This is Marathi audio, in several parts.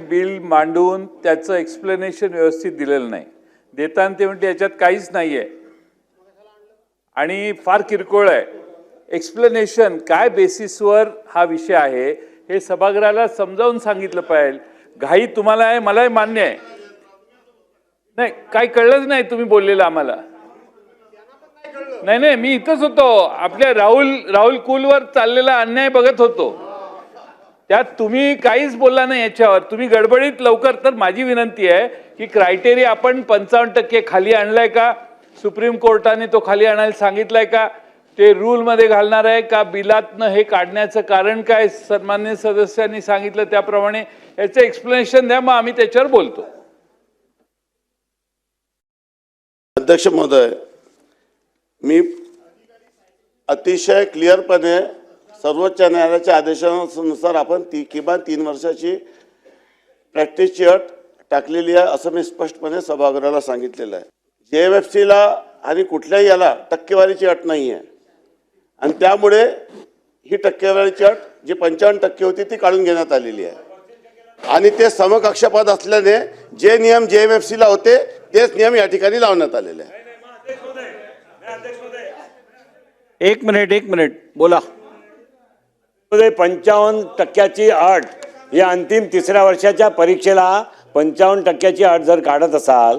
बिल मांडून त्याचं एक्सप्लेनेशन व्यवस्थित दिलेलं नाही. देताना ते म्हणते याच्यात काहीच नाही आहे आणि फार किरकोळ आहे. एक्सप्लेनेशन काय बेसिसवर हा विषय आहे हे सभागृहाला समजावून सांगितलं पाहिजे. घाई तुम्हाला आहे मलाही मान्य आहे. नाही काही कळलंच नाही तुम्ही बोललेलं आम्हाला. नाही नाही मी इथंच होतो. आपल्या राहुल राहुल कुलवर चाललेला अन्याय बघत होतो. त्यात तुम्ही काहीच बोलला नाही याच्यावर. तुम्ही गडबडीत लवकर तर माझी विनंती आहे की क्रायटेरिया आपण पंचावन्न टक्के खाली आणलाय का? सुप्रीम कोर्टाने तो खाली आणायला सांगितलाय का? ते रूलमध्ये घालणार आहे का? बिलातनं हे काढण्याचं कारण काय? सन्मान्य सदस्यांनी सांगितलं त्याप्रमाणे याचं एक्सप्लेनेशन द्या मग आम्ही त्याच्यावर बोलतो. अध्यक्ष महोदय मी अतिशय क्लिअरपणे सर्वोच्च न्यायालयाच्या आदेशानुसार आपण ती किमान तीन वर्षाची प्रॅक्टिसची अट टाकलेली आहे असं मी स्पष्टपणे सभागृहाला सांगितलेलं आहे. जे एम एफ सीला आणि कुठल्याही याला टक्केवारीची अट नाही आहे. आणि त्यामुळे ही टक्केवारीची अट जी पंचावन्न टक्के होती ती काढून घेण्यात आलेली आहे. आणि ते समकक्षपद असल्याने जे नियम जे एम एफ सीला होते तेच नियम या ठिकाणी लावण्यात आलेले आहे एक मिनिट एक मिनिट. बोला. मध्ये पंचावन्न टक्क्याची अट या अंतिम तिसऱ्या वर्षाच्या परीक्षेला पंचावन्न टक्क्याची अट जर काढत असाल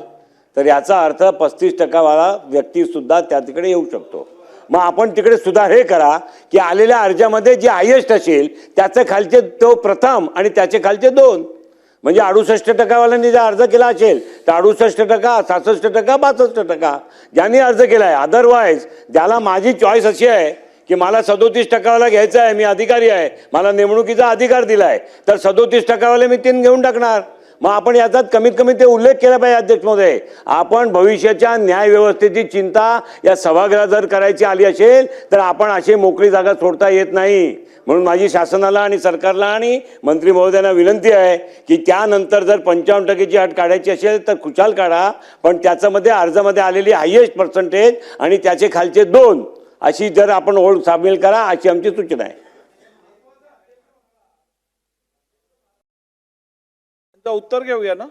तर याचा अर्थ पस्तीस टक्कावाला व्यक्ती सुद्धा त्या तिकडे येऊ शकतो. मग आपण तिकडे सुद्धा हे करा की आलेल्या अर्जामध्ये जे हायेस्ट असेल त्याचे खालचे तो प्रथम आणि त्याचे खालचे दोन. म्हणजे अडुसष्ट टक्कावाल्यांनी जर अर्ज केला असेल तर अडुसष्ट टक्का सहासष्ट टक्का बासष्ट टक्का ज्यांनी अर्ज केला आहे अदरवाईज ज्याला माझी चॉईस अशी आहे की मला सदोतीस टक्कावाला घ्यायचा आहे मी अधिकारी आहे मला नेमणुकीचा अधिकार दिला आहे तर सदोतीस टक्कावाले मी तीन घेऊन टाकणार. मग आपण याचात कमीत कमी ते उल्लेख केला पाहिजे अध्यक्ष महोदय आपण भविष्याच्या न्याय व्यवस्थेची चिंता या सभागृहात जर करायची आली असेल तर आपण अशी मोकळी जागा सोडता येत नाही. म्हणून माझी शासनाला आणि सरकारला आणि मंत्री महोदयांना विनंती आहे की त्यानंतर जर पंचावन्न टक्केची अट काढायची असेल तर खुशाल काढा पण त्याच्यामध्ये अर्जामध्ये आलेली हायेस्ट पर्सेंटेज आणि त्याचे खालचे दोन अशी जर आपण ओळख सामील करा अशी आमची सूचना आहे. त्यांचं उत्तर घेऊया ना?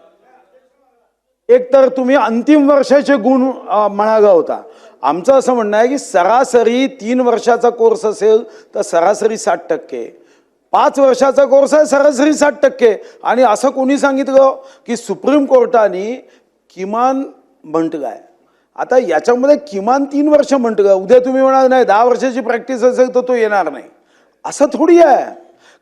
एक तर तुम्ही अंतिम वर्षाचे गुण अ, म्हणाला होता. आमचं असं म्हणणं आहे की सरासरी तीन वर्षाचा कोर्स असेल तर सरासरी साठ टक्के. पाच वर्षाचा कोर्स आहे सरासरी साठ टक्के. आणि असं कोणी सांगितलं की सुप्रीम कोर्टाने किमान म्हटलं आहे आता याच्यामध्ये किमान तीन वर्ष म्हटलं उद्या तुम्ही म्हणाल नाही दहा वर्षाची प्रॅक्टिस असेल तर तो येणार नाही. असं थोडी आहे.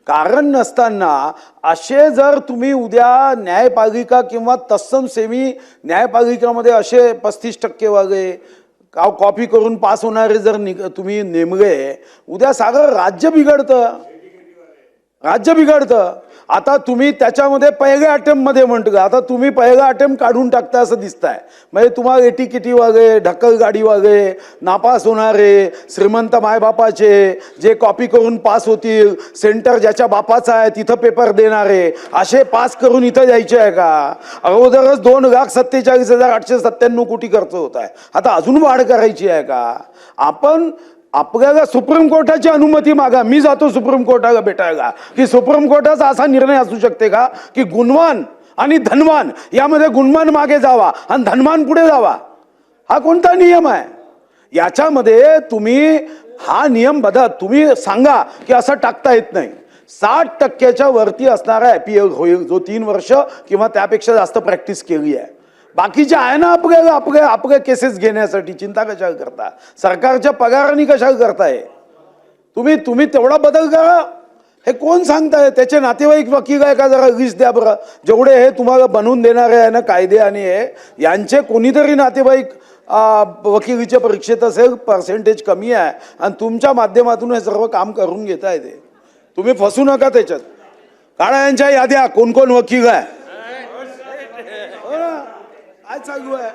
कारण नसताना असे जर तुम्ही उद्या न्यायपालिका किंवा तत्सम सेमी न्यायपालिकामध्ये असे पस्तीस टक्के वागे का कॉपी करून पास होणारे जर नि तुम्ही नेमले उद्या सागर राज्य बिघडतं. राज्य बिघडतं. आता तुम्ही त्याच्यामध्ये पहिल्या अटेम्पमध्ये म्हणतो आता तुम्ही पहिला अटेम्प्ट काढून टाकता असं दिसतंय. म्हणजे तुम्हाला एटी किटी वागे ढकल गाडी वागे नापास होणारे श्रीमंत मायबापाचे जे कॉपी करून पास होतील सेंटर ज्याच्या बापाचा आहे तिथं पेपर देणारे असे पास करून इथं द्यायचे आहे का? अगोदरच दोन लाख सत्तेचाळीस हजार आठशे सत्त्याण्णव कोटी खर्च होत आहे. आता अजून वाढ करायची आहे का? आपण आपल्याला सुप्रीम कोर्टाची अनुमती मागा. मी जातो सुप्रीम कोर्टाला भेटायला. की सुप्रीम कोर्टाचा असा निर्णय असू शकते का? की गुणवान आणि धनवान यामध्ये गुणवान मागे जावा आणि धनवान पुढे जावा. हा कोणता नियम आहे? याच्यामध्ये तुम्ही हा नियम बदल. तुम्ही सांगा की असं टाकता येत नाही. साठ टक्क्याच्या वरती असणारा ॲपीएल होईल. जो तीन वर्ष किंवा त्यापेक्षा जास्त प्रॅक्टिस केली आहे. बाकीचे आहे ना आपले आपल्या आपले केसेस घेण्यासाठी चिंता कशाला करता? सरकारच्या पगाराने कशाला करताय? तुम्ही तुम्ही तेवढा बदल करा. हे कोण सांगताय? त्याचे नातेवाईक वकील आहे का? जरा लिस्ट द्या बरं. जेवढे हे तुम्हाला बनवून देणारे आहे ना कायदे आणि हे यांचे कोणीतरी नातेवाईक वकिलीच्या परीक्षेत असेल पर्सेंटेज कमी आहे. आणि तुमच्या माध्यमातून हे सर्व काम करून घेता येते तुम्ही फसू नका त्याच्यात. काढा यांच्या याद्या. कोण कोण वकील आहे? काय चालू आहे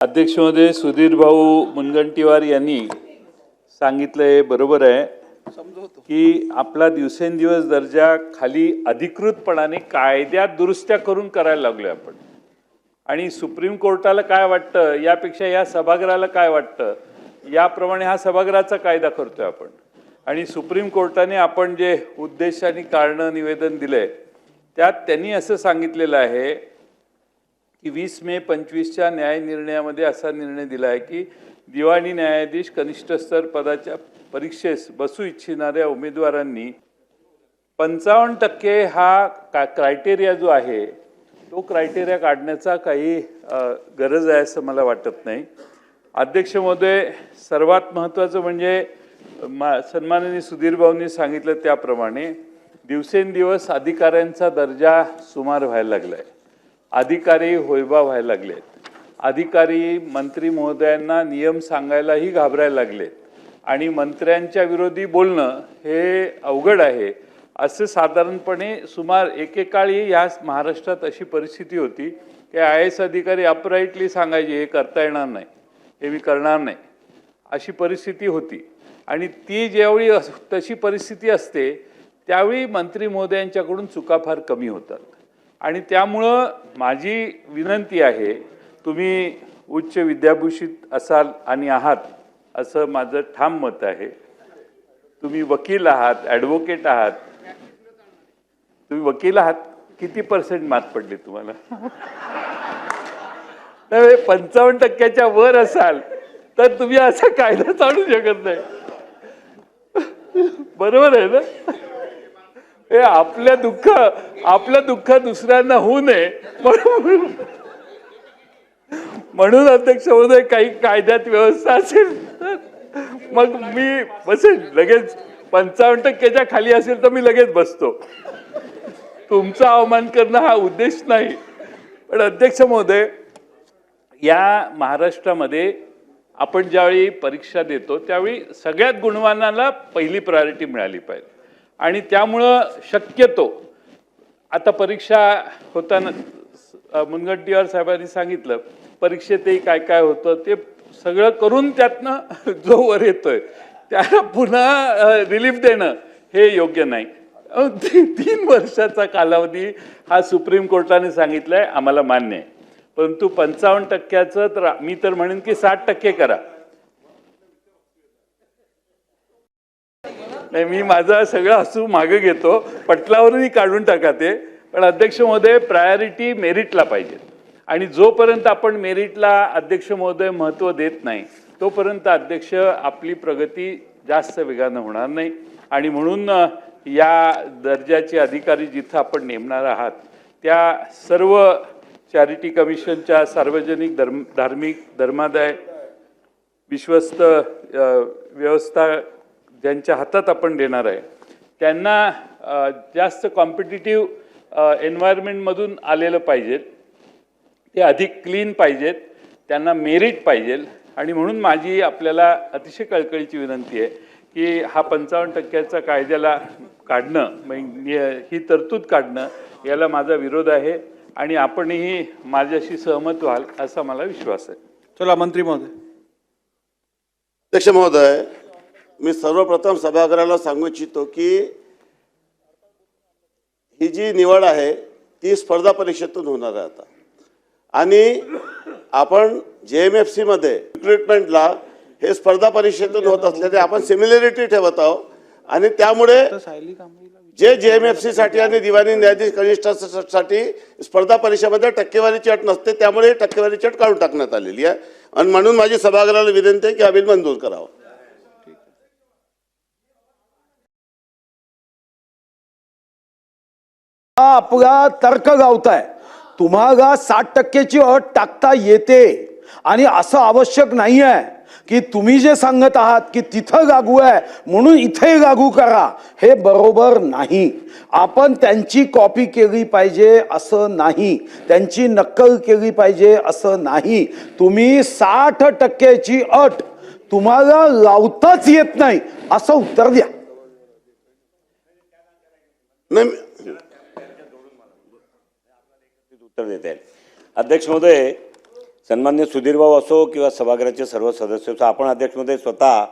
अध्यक्ष महोदय सुधीर भाऊ मुनगंटीवार यांनी सांगितलं हे बरोबर आहे की आपला दिवसेंदिवस दर्जा खाली अधिकृतपणाने कायद्यात दुरुस्त्या करून करायला लागलोय आपण. आणि सुप्रीम कोर्टाला काय वाटतं? यापेक्षा या सभागृहाला काय वाटतं? याप्रमाणे हा सभागृहाचा कायदा करतोय आपण. आणि सुप्रीम कोर्टाने आपण जे उद्देश आणि कारणं निवेदन दिलंय त्यात त्यांनी असं सांगितलेलं आहे की वीस मे पंचवीसच्या न्याय निर्णयामध्ये असा निर्णय दिला आहे की दिवाणी न्यायाधीश कनिष्ठ स्तर पदाच्या परीक्षेस बसू इच्छिणाऱ्या उमेदवारांनी पंचावन्न टक्के हा का क्रायटेरिया जो आहे तो क्रायटेरिया काढण्याचा काही गरज आहे असं मला वाटत नाही. अध्यक्ष महोदय सर्वात महत्त्वाचं म्हणजे मा सन्माननीय सुधीर भाऊंनी सांगितलं त्याप्रमाणे दिवसेंदिवस अधिकाऱ्यांचा दर्जा सुमार व्हायला लागला आहे अधिकारी होयबा व्हायला लागलेत. अधिकारी मंत्री महोदयांना नियम सांगायलाही घाबरायला लागलेत. आणि मंत्र्यांच्या विरोधी बोलणं हे अवघड आहे. असं साधारणपणे सुमार एकेकाळी या महाराष्ट्रात अशी परिस्थिती होती की आय एस अधिकारी अपराईटली सांगायचे हे करता येणार नाही. हे मी करणार नाही. अशी परिस्थिती होती. आणि ती ज्यावेळी अस- तशी परिस्थिती असते त्यावेळी मंत्री महोदयांच्याकडून चुका फार कमी होतात. आणि त्यामुळं माझी विनंती आहे तुम्ही उच्च विद्याभूषित असाल आणि आहात असं माझं ठाम मत आहे. तुम्ही वकील आहात ॲडव्होकेट आहात. तुम्ही वकील आहात किती पर्सेंट मात पडले तुम्हाला? तर पंचावन्न टक्क्याच्या वर असाल तर तुम्ही असा कायदा चालू शकत नाही. बरोबर आहे ना? हे आपल्या दुःख आपलं दुःख दुसऱ्यांना होऊ नये. म्हणून म्हणून अध्यक्ष महोदय काही कायद्यात व्यवस्था असेल मग मी बसेल लगेच. पंचावन्न टक्क्याच्या खाली असेल तर मी लगेच बसतो. तुमचा अवमान करणं हा उद्देश नाही. पण अध्यक्ष महोदय या महाराष्ट्रामध्ये आपण ज्यावेळी परीक्षा देतो त्यावेळी सगळ्यात गुणवानाला पहिली प्रायोरिटी मिळाली पाहिजे. आणि त्यामुळं शक्यतो आता परीक्षा होताना अ, मुनगंटीवार साहेबांनी सांगितलं परीक्षेतही काय काय होतं ते सगळं करून त्यातनं जो वर येतोय त्याला पुन्हा रिलीफ देणं हे योग्य नाही. तीन वर्षाचा कालावधी हा सुप्रीम कोर्टाने सांगितलाय आम्हाला मान्य आहे. परंतु पंचावन्न टक्क्याचं तर मी तर म्हणेन की साठ टक्के करा. नाही मी माझा सगळं हसू मागं घेतो. पटलावरूनही काढून टाका ते. पण अध्यक्ष महोदय प्रायोरिटी मेरिटला पाहिजे. आणि जोपर्यंत आपण मेरिटला अध्यक्ष महोदय महत्त्व देत नाही तोपर्यंत अध्यक्ष आपली प्रगती जास्त वेगानं होणार नाही. आणि म्हणून या दर्जाचे अधिकारी जिथं आपण नेमणार आहात त्या सर्व चॅरिटी कमिशनच्या सार्वजनिक धर्म धार्मिक धर्मादाय विश्वस्त व्यवस्था ज्यांच्या हातात आपण देणार आहे. त्यांना जास्त कॉम्पिटिटिव्ह एन्व्हायरमेंटमधून आलेलं पाहिजेत ते अधिक क्लीन पाहिजेत त्यांना मेरिट पाहिजे. आणि म्हणून माझी आपल्याला अतिशय कळकळीची विनंती आहे की हा पंचावन्न टक्क्याचा कायद्याला काढणं म्हणजे ही तरतूद काढणं याला माझा विरोध आहे. आणि आपणही माझ्याशी सहमत व्हाल असा मला विश्वास आहे. चला मंत्री महोदय. अध्यक्ष महोदय मी सर्वप्रथम सभागृहाला सांगू इच्छितो की ही जी निवड आहे ती स्पर्धा परीक्षेतून होणार आहे आता. आणि आपण जे एम एफ सीमध्ये रिक्रुटमेंटला हे स्पर्धा परीक्षेतून होत असल्याने आपण सिमिलॅरिटी ठेवत आहोत. आणि त्यामुळे जे जे एम एफ सी साठी आणि दिवाणी न्यायाधीश कनिष्ठसाठी स्पर्धा परीक्षेमध्ये टक्केवारीची अट नसते त्यामुळे टक्केवारीची अट काढून टाकण्यात आलेली आहे. आणि म्हणून माझी सभागृहाला विनंती आहे की हा बिल मंजूर करावं. आपला तर्क गावताय. तुम्हाला साठ टक्केची अट टाकता येते. आणि असं आवश्यक नाही आहे की तुम्ही जे सांगत आहात की तिथं गागू आहे म्हणून इथे गागू करा. हे बरोबर नाही. आपण त्यांची कॉपी केली पाहिजे असं नाही. त्यांची नक्कल केली पाहिजे असं नाही. तुम्ही साठ टक्क्याची अट तुम्हाला लावताच येत नाही. असं उत्तर द्या. नाही उत्तर देत. आहे अध्यक्ष महोदय सन्मान्य सुधीरभाऊ असो किंवा सभागृहाचे सर्व सदस्य असो आपण अध्यक्ष महोदय स्वतः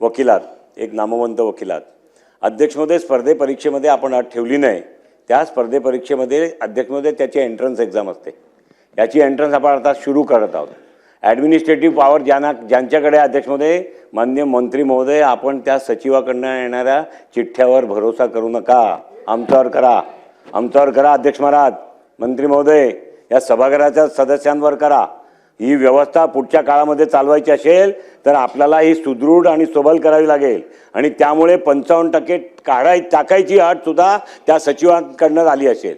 वकिलात एक नामवंत वकिलात अध्यक्ष महोदय स्पर्धे परीक्षेमध्ये आपण अट ठेवली नाही. त्या स्पर्धे परीक्षेमध्ये अध्यक्ष महोदय त्याची एंट्रन्स एक्झाम असते. याची एंट्रन्स आपण आता सुरू करत आहोत. ॲडमिनिस्ट्रेटिव्ह पॉवर ज्यांना ज्यांच्याकडे अध्यक्षमध्ये मान्य मंत्री महोदय आपण त्या सचिवाकडनं येणाऱ्या चिठ्ठ्यावर भरोसा करू नका. आमच्यावर करा. आमच्यावर करा अध्यक्ष महाराज. मंत्री महोदय या सभागृहाच्या सदस्यांवर करा. ही व्यवस्था पुढच्या काळामध्ये चालवायची असेल तर आपल्याला ही सुदृढ आणि सबल करावी लागेल. आणि त्यामुळे पंचावन्न टक्के काढाय टाकायची अटसुद्धा त्या सचिवांकडनं आली असेल.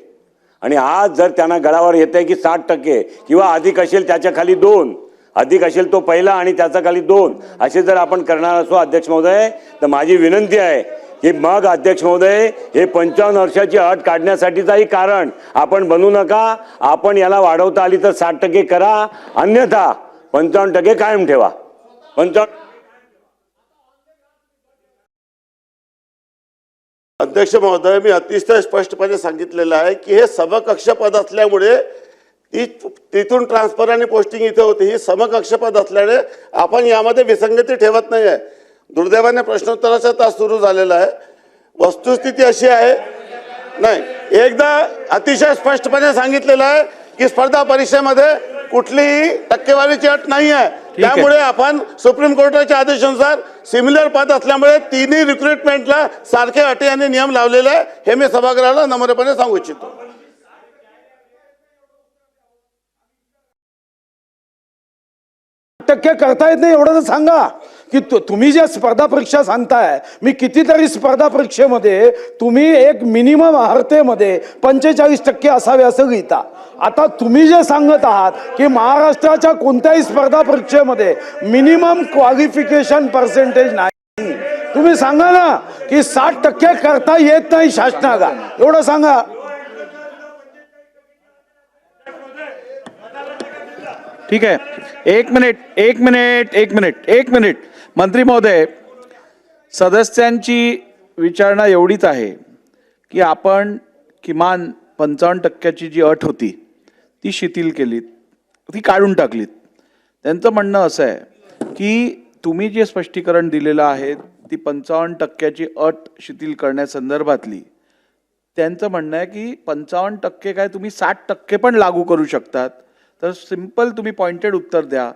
आणि आज जर त्यांना गळावर येते आहे की साठ टक्के किंवा अधिक असेल त्याच्याखाली दोन अधिक असेल तो पहिला आणि त्याच्याखाली दोन असे जर आपण करणार असो अध्यक्ष महोदय तर माझी विनंती आहे हे मग अध्यक्ष महोदय हे पंचावन्न वर्षाची अट काढण्यासाठीचाही कारण. आपण बनू नका आपण याला वाढवता आली तर साठ टक्के करा अन्यथा पंचावन्न टक्के कायम ठेवा. पंचावन्न अध्यक्ष महोदय मी अतिशय स्पष्टपणे सांगितलेलं आहे की हे समकक्ष पद असल्यामुळे ती तिथून ट्रान्सफर आणि पोस्टिंग इथे होते. ही समकक्ष पद असल्याने आपण यामध्ये विसंगती ठेवत नाही आहे दुर्दैवाने प्रश्नोत्तराचा तास सुरू झालेला आहे. वस्तुस्थिती अशी आहे नाही एकदा अतिशय स्पष्टपणे सांगितलेलं आहे की स्पर्धा परीक्षेमध्ये कुठलीही टक्केवारीची अट नाही आहे. त्यामुळे आपण सुप्रीम कोर्टाच्या आदेशानुसार सिमिलर पद असल्यामुळे तिन्ही रिक्रुटमेंटला सारखे अटी आणि नियम लावलेले आहे. हे मी सभागृहाला नम्रपणे सांगू इच्छितो. टक्के करता येत नाही एवढं तर सांगा. की तु- तुम्ही ज्या स्पर्धा परीक्षा सांगताय मी कितीतरी स्पर्धा परीक्षेमध्ये तुम्ही एक मिनिमम अर्हतेमध्ये पंचेचाळीस टक्के असावे असं लिहिता. आता तुम्ही जे सांगत आहात की महाराष्ट्राच्या कोणत्याही स्पर्धा परीक्षेमध्ये मिनिमम क्वालिफिकेशन पर्सेंटेज नाही. तुम्ही सांगा ना की साठ टक्के करता येत नाही शासनाला. एवढं सांगा. ठीक आहे. एक मिनिट एक मिनिट एक मिनिट एक मिनिट. मंत्री महोदय सदस्यांची विचारणा एवढीच आहे की आपण किमान पंचावन्न टक्क्याची जी अट होती ती शिथिल केलीत ती काढून टाकलीत. त्यांचं म्हणणं असं आहे की तुम्ही जे स्पष्टीकरण दिलेलं आहे ती पंचावन्न टक्क्याची अट शिथिल करण्यासंदर्भातली त्यांचं म्हणणं आहे की पंचावन्न टक्के काय तुम्ही साठ टक्के पण लागू करू शकतात. तर सिंपल तुम्ही पॉइंटेड उत्तर द्या.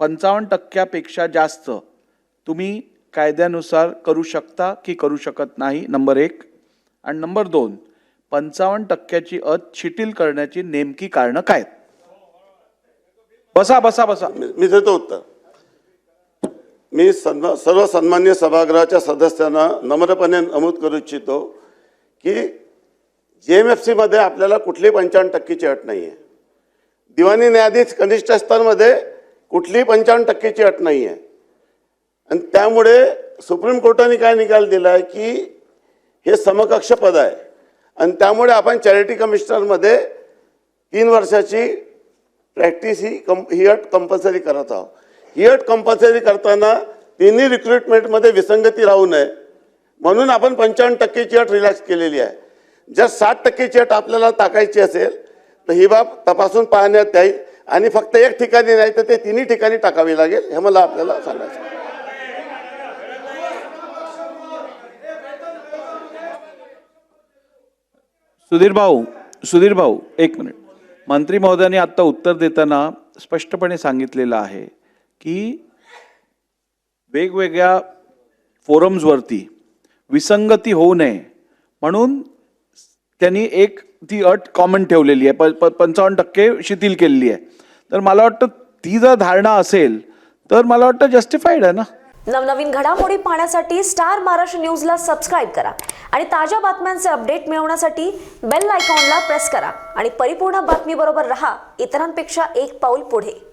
पंचावन्न टक्क्यापेक्षा जास्त तुम्ही कायद्यानुसार करू शकता की करू शकत नाही नंबर एक. आणि नंबर दोन पंचावन्न टक्क्याची अट शिथिल करण्याची नेमकी कारणं काय आहेत? बसा बसा बसा. मी देतो उत्तर. मी सन्मा सर्व सन्मान्य सभागृहाच्या सदस्यांना नम्रपणे नमूद करू इच्छितो की जे एम एफ सीमध्ये आपल्याला कुठली पंचावन्न टक्केची अट नाही आहे दिवाणी न्यायाधीश कनिष्ठ स्तरमध्ये कुठलीही पंचावन्न टक्केची अट नाही आहे आणि त्यामुळे सुप्रीम कोर्टाने काय निकाल दिला आहे की हे समकक्ष पद आहे. आणि त्यामुळे आपण चॅरिटी कमिशनरमध्ये तीन वर्षाची प्रॅक्टिस ही कम ही अट कंपल्सरी करत आहोत. ही अट कंपल्सरी करताना तिन्ही रिक्रुटमेंटमध्ये विसंगती राहू नये. म्हणून आपण पंचावन्न टक्केची अट रिलॅक्स केलेली आहे. जर साठ टक्केची अट आपल्याला टाकायची असेल तर ही बाब तपासून पाहण्यात येईल आणि फक्त एक ठिकाणी नाही तर ते तिन्ही ठिकाणी टाकावी लागेल हे मला आपल्याला सांगायचं सुधीर भाऊ सुधीर भाऊ एक मिनिट. मंत्री महोदयांनी आता उत्तर देताना स्पष्टपणे सांगितलेलं आहे की वेगवेगळ्या फोरम्सवरती विसंगती होऊ नये म्हणून त्यांनी एक ती अट कॉमन ठेवलेली आहे. प प- पंचावन्न टक्के शिथिल केलेली आहे. तर मला वाटतं ती जर धारणा असेल तर मला वाटतं जस्टिफाईड आहे ना? नवनवीन घडामोडी पाहण्यासाठी स्टार महाराष्ट्र न्यूजला सबस्क्राईब करा. आणि ताज्या बातम्यांचे अपडेट मिळवण्यासाठी बेल आयकॉनला प्रेस करा. आणि परिपूर्ण बातमीबरोबर रहा. इतरांपेक्षा एक पाऊल पुढे.